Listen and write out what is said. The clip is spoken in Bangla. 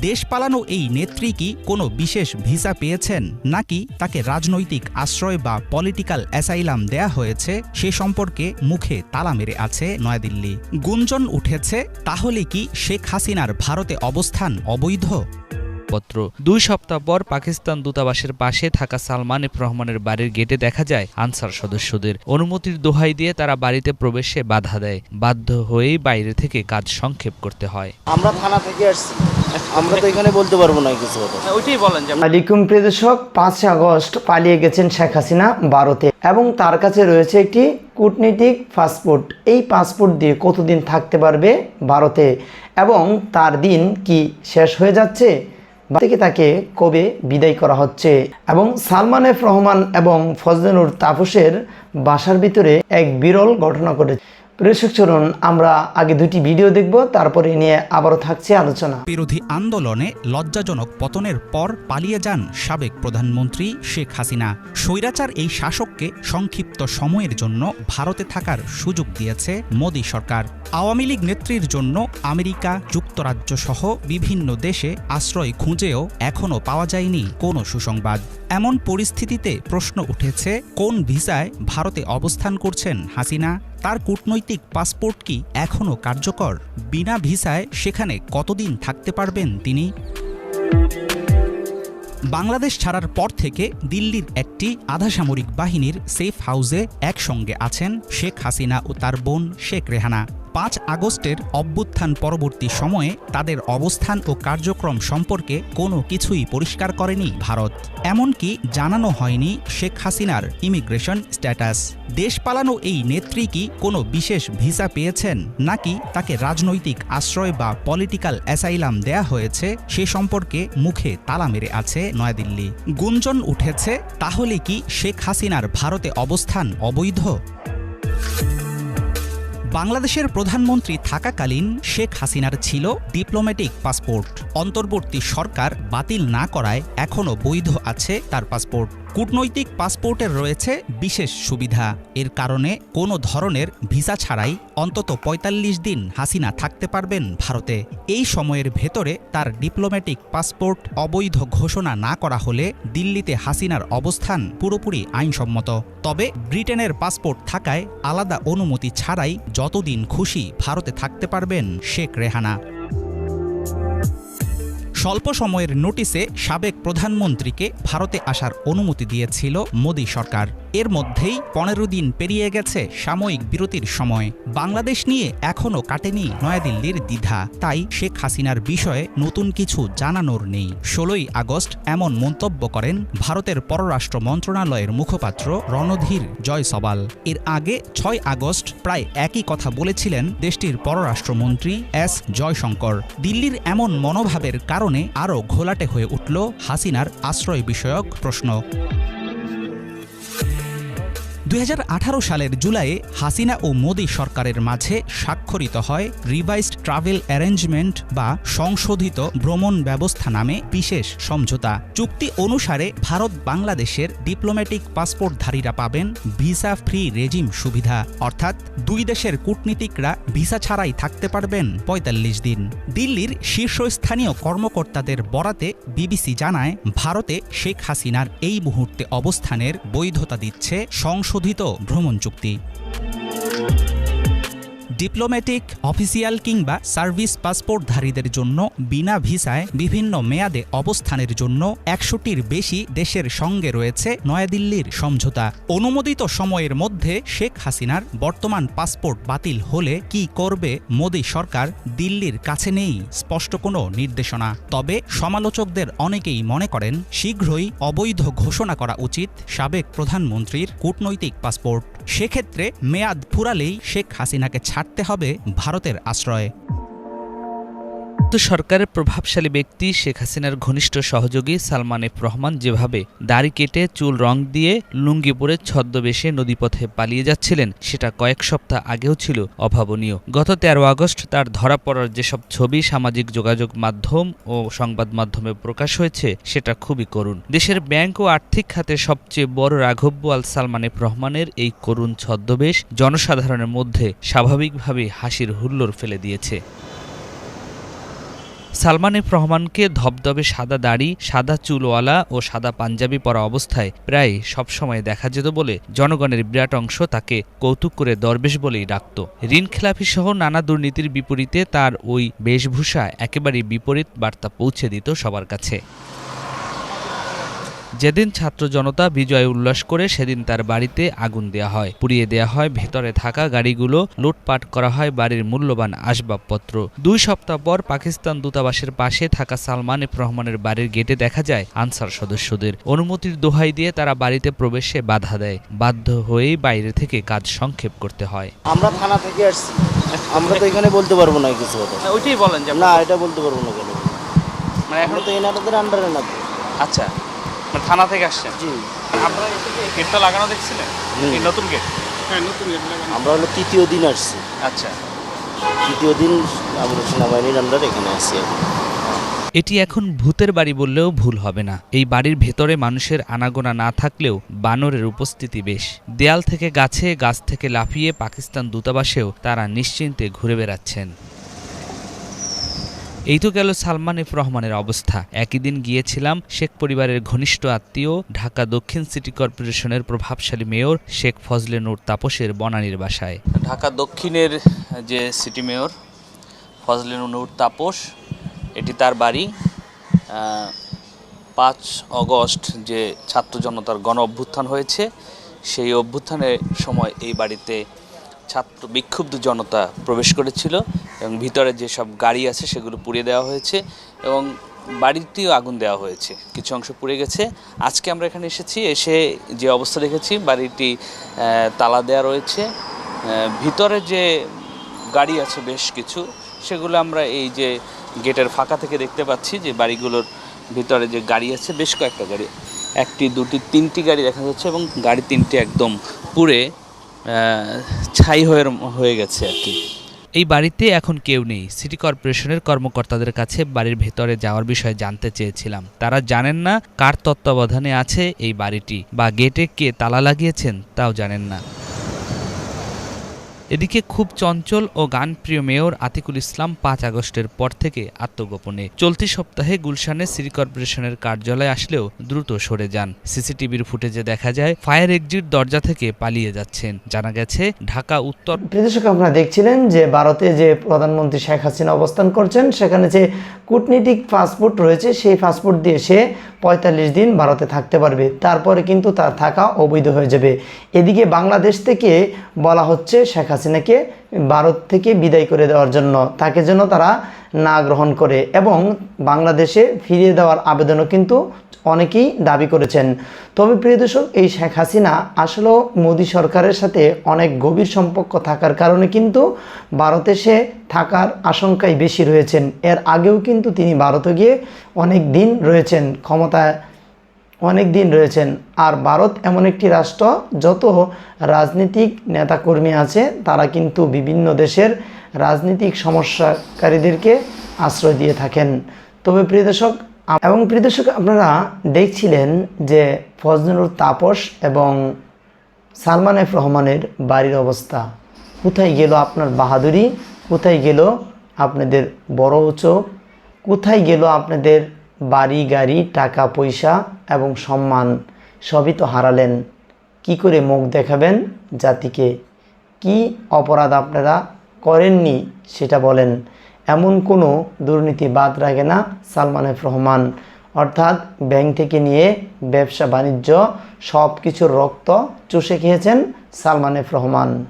দেশ পালানো এই নেত্রী কি কোনো বিশেষ ভিসা পেয়েছেন? নাকি তাকে রাজনৈতিক আশ্রয় বা পলিটিক্যাল অ্যাসাইলাম দেয়া হয়েছে? সে সম্পর্কে মুখে তালা মেরে আছে নয়াদিল্লি। গুঞ্জন উঠেছে, তাহলে কি শেখ হাসিনার ভারতে অবস্থান অবৈধ? পত্র দুই সপ্তাহ পর পাকিস্তান দূতাবাসের পাশে থাকা সালমান এফ রহমানের বাড়ির গেটে দেখা যায় আনসার সদস্যদের। অনুমতির দোহাই দিয়ে তারা বাড়িতে প্রবেশে বাধা দেয়। বাধ্য হয়েই বাইরে থেকে কাজ সংক্ষেপ করতে হয়। আমরা থানা থেকে আসছি। আমরা তো এখানে বলতে পারব না কিছু কথা। ওইটাই বলেন যে আলাইকুম প্রিয় দর্শক পাঁচই আগস্ট পালিয়ে গেছেন শেখ হাসিনা ভারতে এবং তার কাছে রয়েছে একটি কূটনীতিক পাসপোর্ট। এই পাসপোর্ট দিয়ে কতদিন থাকতে পারবে ভারতে এবং তার দিন কি শেষ হয়ে যাচ্ছে? থেকে তাকে কবে বিদায় করা হচ্ছে? এবং সালমান এফ রহমান এবং ফজলেনুর তাপসের বাসার ভিতরে এক বিরল ঘটনা ঘটেছে। প্রেক্ষক চলুন আমরা আগে দুটি ভিডিও দেখব, তারপরে নিয়ে আবারও থাকছে আলোচনা। বিরোধী আন্দোলনে লজ্জাজনক পতনের পর পালিয়ে যান সাবেক প্রধানমন্ত্রী শেখ হাসিনা। স্বৈরাচার এই শাসককে সংক্ষিপ্ত সময়ের জন্য ভারতে থাকার সুযোগ দিয়েছে মোদী সরকার। আওয়ামী লীগ নেত্রীর জন্য আমেরিকা যুক্তরাজ্য সহ বিভিন্ন দেশে আশ্রয় খুঁজেও এখনও পাওয়া যায়নি কোনো সুসংবাদ। এমন পরিস্থিতিতে প্রশ্ন উঠেছে, কোন ভিসায় ভারতে অবস্থান করছেন হাসিনা? তার কূটনৈতিক পাসপোর্ট কি এখনও কার্যকর? বিনা ভিসায় সেখানে কতদিন থাকতে পারবেন তিনি? বাংলাদেশ ছাড়ার পর থেকে দিল্লির একটি আধাসামরিক বাহিনীর সেফ হাউসে একসঙ্গে আছেন শেখ হাসিনা ও তার বোন শেখ রেহানা। পাঁচ আগস্টের অভ্যুত্থান পরবর্তী সময়ে তাদের অবস্থান ও কার্যক্রম সম্পর্কে কোনো কিছুই পরিষ্কার করেনি ভারত। এমনকি জানানো হয়নি শেখ হাসিনার ইমিগ্রেশন স্ট্যাটাস। দেশ পালানো এই নেত্রী কি কোনো বিশেষ ভিসা পেয়েছেন? নাকি তাকে রাজনৈতিক আশ্রয় বা পলিটিক্যাল অ্যাসাইলাম দেয়া হয়েছে? সে সম্পর্কে মুখে তালা মেরে আছে নয়াদিল্লি। গুঞ্জন উঠেছে, তাহলে কি শেখ হাসিনার ভারতে অবস্থান অবৈধ? বাংলাদেশের প্রধানমন্ত্রী থাকাকালীন শেখ হাসিনার ছিল ডিপ্লোম্যাটিক পাসপোর্ট অন্তর্বর্তী সরকার বাতিল না করায় এখনও বৈধ আছে তার পাসপোর্ট কূটনৈতিক পাসপোর্টের রয়েছে বিশেষ সুবিধা। এর কারণে কোনো ধরনের ভিসা ছাড়াই অন্তত ৪৫ দিন হাসিনা থাকতে পারবেন ভারতে। এই সময়ের ভেতরে তার ডিপ্লোম্যাটিক পাসপোর্ট অবৈধ ঘোষণা না করা হলে দিল্লিতে হাসিনার অবস্থান পুরোপুরি আইনসম্মত। তবে ব্রিটেনের পাসপোর্ট থাকায় আলাদা অনুমতি ছাড়াই যতদিন খুশি ভারতে থাকতে পারবেন শেখ রেহানা। স্বল্প সময়ের নোটিসে সাবেক প্রধানমন্ত্রীকে ভারতে আসার অনুমতি দিয়েছিল মোদী সরকার। এর মধ্যেই পনেরো দিন পেরিয়ে গেছে সাময়িক বিরতির সময়। বাংলাদেশ নিয়ে এখনও কাটেনি নয়াদিল্লির দ্বিধা। তাই শেখ হাসিনার বিষয়ে নতুন কিছু জানানোর নেই। ষোলোই আগস্ট এমন মন্তব্য করেন ভারতের পররাষ্ট্র মন্ত্রণালয়ের মুখপাত্র রণধীর জয়সবাল এর আগে ছয় আগস্ট প্রায় একই কথা বলেছিলেন দেশটির পররাষ্ট্রমন্ত্রী এস জয়শঙ্কর। দিল্লির এমন মনোভাবের কারণে আরও ঘোলাটে হয়ে উঠল হাসিনার আশ্রয় বিষয়ক প্রশ্ন। দুই হাজার আঠারো সালের জুলাইয়ে হাসিনা ও মোদী সরকারের মাঝে স্বাক্ষরিত হয় রিভাইসড ট্রাভেল অ্যারেঞ্জমেন্ট বা সংশোধিত ভ্রমণ ব্যবস্থা নামে বিশেষ সমঝোতা। চুক্তি অনুসারে ভারত বাংলাদেশের ডিপ্লোম্যাটিক পাসপোর্টধারীরা পাবেন ভিসা ফ্রি রেজিম সুবিধা। অর্থাৎ দুই দেশের কূটনীতিকরা ভিসা ছাড়াই থাকতে পারবেন ৪৫ দিন। দিল্লির শীর্ষস্থানীয় কর্মকর্তাদের বরাতে বিবিসি জানায়, ভারতে শেখ হাসিনার এই মুহূর্তে অবস্থানের বৈধতা দিচ্ছে সংশোধিত ভ্রমণ চুক্তি। ডিপ্লোম্যাটিক অফিসিয়াল কিংবা সার্ভিস পাসপোর্টধারীদের জন্য বিনা ভিসায় বিভিন্ন মেয়াদে অবস্থানের জন্য একশোটির বেশি দেশের সঙ্গে রয়েছে নয়াদিল্লির সমঝোতা। অনুমোদিত সময়ের মধ্যে শেখ হাসিনার বর্তমান পাসপোর্ট বাতিল হলে কি করবে মোদী সরকার দিল্লির কাছে নেই স্পষ্ট কোনো নির্দেশনা। তবে সমালোচকদের অনেকেই মনে করেন, শীঘ্রই অবৈধ ঘোষণা করা উচিত সাবেক প্রধানমন্ত্রীর কূটনৈতিক পাসপোর্ট সেক্ষেত্রে মেয়াদ ফুরালেই শেখ হাসিনাকে ছাড়তে হবে ভারতের আশ্রয়ে। তো সরকারের প্রভাবশালী ব্যক্তি শেখ হাসিনার ঘনিষ্ঠ সহযোগী সালমান এফ রহমান যেভাবে দাড়ি কেটে চুল রং দিয়ে লুঙ্গি পরে ছদ্মবেশে নদীপথে পালিয়ে যাচ্ছিলেন, সেটা কয়েক সপ্তাহ আগেও ছিল অভাবনীয়। গত তেরো আগস্ট তার ধরা পড়ার যেসব ছবি সামাজিক যোগাযোগ মাধ্যম ও সংবাদ মাধ্যমে প্রকাশ হয়েছে, সেটা খুবই করুণ। দেশের ব্যাংক ও আর্থিক খাতে সবচেয়ে বড় রাঘব্য আল সালমান এফ রহমানের এই করুণ ছদ্মবেশ জনসাধারণের মধ্যে স্বাভাবিকভাবেই হাসির হুল্লোড় ফেলে দিয়েছে। সালমান এফ রহমানকে ধবধবে সাদা দাড়ি, সাদা চুলওয়ালা ও সাদা পাঞ্জাবি পরা অবস্থায় প্রায় সবসময় দেখা যেত বলে জনগণের বিরাট অংশ তাকে কৌতুক করে দরবেশ বলেই ডাকত। ঋণ সহ নানা দুর্নীতির বিপরীতে তার ওই বেশভূষা একেবারেই বিপরীত বার্তা পৌঁছে দিত সবার কাছে। যেদিন ছাত্র জনতা বিজয় উল্লাস করে সেদিন তার বাড়িতে আগুন দেয়া হয়। পুড়িয়ে দেয়া হয় ভেতরে থাকা গাড়িগুলো লুটপাট করা হয় বাড়ির মূল্যবান আসবাবপত্র। দুই সপ্তাহ পর পাকিস্তান দূতাবাসের পাশে থাকা সালমান এফ রহমানের বাড়ির গেটে দেখা যায় আনসার সদস্যদের। অনুমতির দোহাই দিয়ে তারা বাড়িতে প্রবেশে বাধা দেয়। বাধ্য হয়েই বাইরে থেকে কাজ সংক্ষেপ করতে হয়। আমরা থানা থেকে আসছি। আমরা তো এখানে বলতে পারব না কিছু কথা। ওইটাই বলেন যে না এটা বলতে পারব না কেন? মানে এখন তো এনাদের আন্ডারে না আচ্ছা। থানা থেকে আসছেন জি। আপনারা এসে কি এই গেটটা লাগানো দেখছিলেন? হুম। এই নতুন গেট? আমরা হলো তৃতীয় দিন আসছি। আচ্ছা। তৃতীয় দিন আমরা সেনাবাহিনীর আন্ডারে এখানে আসছি এখন। এটি এখন ভূতের বাড়ি বললেও ভুল হবে না। এই বাড়ির ভেতরে মানুষের আনাগোনা না থাকলেও বানরের উপস্থিতি বেশ। দেয়াল থেকে গাছে গাছ থেকে লাফিয়ে পাকিস্তান দূতাবাসেও তারা নিশ্চিন্তে ঘুরে বেড়াচ্ছেন। এই তো গেল সালমান এফ রহমানের অবস্থা। একই দিন গিয়েছিলাম শেখ পরিবারের ঘনিষ্ঠ আত্মীয়, ঢাকা দক্ষিণ সিটি কর্পোরেশনের প্রভাবশালী মেয়র শেখ ফজলে নূর তাপসের বনানীর বাসায়। ঢাকা দক্ষিণের যে সিটি মেয়র ফজলিন নূর তাপস, এটি তার বাড়ি পাঁচ অগস্ট যে ছাত্র জনতার গণ অভ্যুত্থান হয়েছে, সেই অভ্যুত্থানের সময় এই বাড়িতে ছাত্র, বিক্ষুব্ধ জনতা প্রবেশ করেছিল এবং ভিতরে যেসব গাড়ি আছে সেগুলো পুড়িয়ে দেওয়া হয়েছে এবং বাড়িতেও আগুন দেওয়া হয়েছে। কিছু অংশ পুড়ে গেছে। আজকে আমরা এখানে এসেছি, এসে যে অবস্থা দেখেছি, বাড়িটি তালা দেওয়া রয়েছে। ভিতরে যে গাড়ি আছে বেশ কিছু, সেগুলো আমরা এই যে গেটের ফাঁকা থেকে দেখতে পাচ্ছি যে বাড়িগুলোর ভিতরে যে গাড়ি আছে, বেশ কয়েকটা গাড়ি, একটি, দুটি, তিনটি গাড়ি দেখা যাচ্ছে এবং গাড়ি তিনটি একদম পুড়ে ছাই হয়ে হয়ে গেছে আর কি। এই বাড়িতে এখন কেউ নেই। সিটি কর্পোরেশনের কর্মকর্তাদের কাছে বাড়ির ভেতরে যাওয়ার বিষয়ে জানতে চেয়েছিলাম। তারা জানেন না কার তত্ত্বাবধানে আছে এই বাড়িটি বা গেটে কে তালা লাগিয়েছেন, তাও জানেন না। এদিকে খুব চঞ্চল ও গানপ্রিয় মেয়র আতিকুল ইসলাম পাঁচ আগস্টের পর থেকে আত্মগোপনে। চলতি সপ্তাহে গুলশানে সিটি কর্পোরেশনের কার্যালয়ে আসলেও দ্রুত সরে যান। সিসিটিভির ফুটেজে দেখা যায়, ফায়ার এক্সিট দরজা থেকে পালিয়ে যাচ্ছেন। জানা গেছে, ঢাকা উত্তর প্রিয় দর্শক আপনারা দেখছিলেন যে ভারতে যে প্রধানমন্ত্রী শেখ হাসিনা অবস্থান করছেন, সেখানে যে কূটনীতিক পাসপোর্ট রয়েছে, সেই পাসপোর্ট দিয়ে সে পঁয়তাল্লিশ দিন ভারতে থাকতে পারবে। তারপরে কিন্তু তার থাকা অবৈধ হয়ে যাবে। এদিকে বাংলাদেশ থেকে বলা হচ্ছে, শেখ হাসিনাকে ভারত থেকে বিদায় করে দেওয়ার জন্য, তাকে যেন তারা না গ্রহণ করে এবং বাংলাদেশে ফিরিয়ে দেওয়ার আবেদনও কিন্তু অনেকেই দাবি করেছেন। তবে প্রিয় দর্শক, এই শেখ হাসিনা আসলেও মোদী সরকারের সাথে অনেক গভীর সম্পর্ক থাকার কারণে কিন্তু ভারতে সে থাকার আশঙ্কাই বেশি রয়েছেন। এর আগেও কিন্তু তিনি ভারতে গিয়ে অনেক দিন রয়েছেন। ক্ষমতায় অনেক দিন রয়েছেন। আর ভারত এমন একটি রাষ্ট্র, যত রাজনীতিক নেতাকর্মী আছে, তারা কিন্তু বিভিন্ন দেশের রাজনীতিক সমস্যাকারীদেরকে আশ্রয় দিয়ে থাকেন। তবে প্রিয় দর্শক, এবং প্রিয় দর্শক, আপনারা দেখছিলেন যে ফজনুর তাপস এবং সালমান এফ রহমানের বাড়ির অবস্থা। কোথায় গেল আপনার বাহাদুরি? কোথায় গেল আপনাদের বড় চোখ কোথায় গেল আপনাদের বাড়ি, গাড়ি, টাকা, পয়সা এবং সম্মান সবই তো হারালেন। কি করে মুখ দেখাবেন জাতিকে? কি অপরাধ আপনারা করেননি সেটা বলেন। এমন কোনো দুর্নীতি বাদ রাখে না সালমান এফ রহমান। অর্থাৎ ব্যাংক থেকে নিয়ে ব্যবসা, বাণিজ্য সব কিছুর রক্ত চুষে খেয়েছেন সালমান এফ রহমান।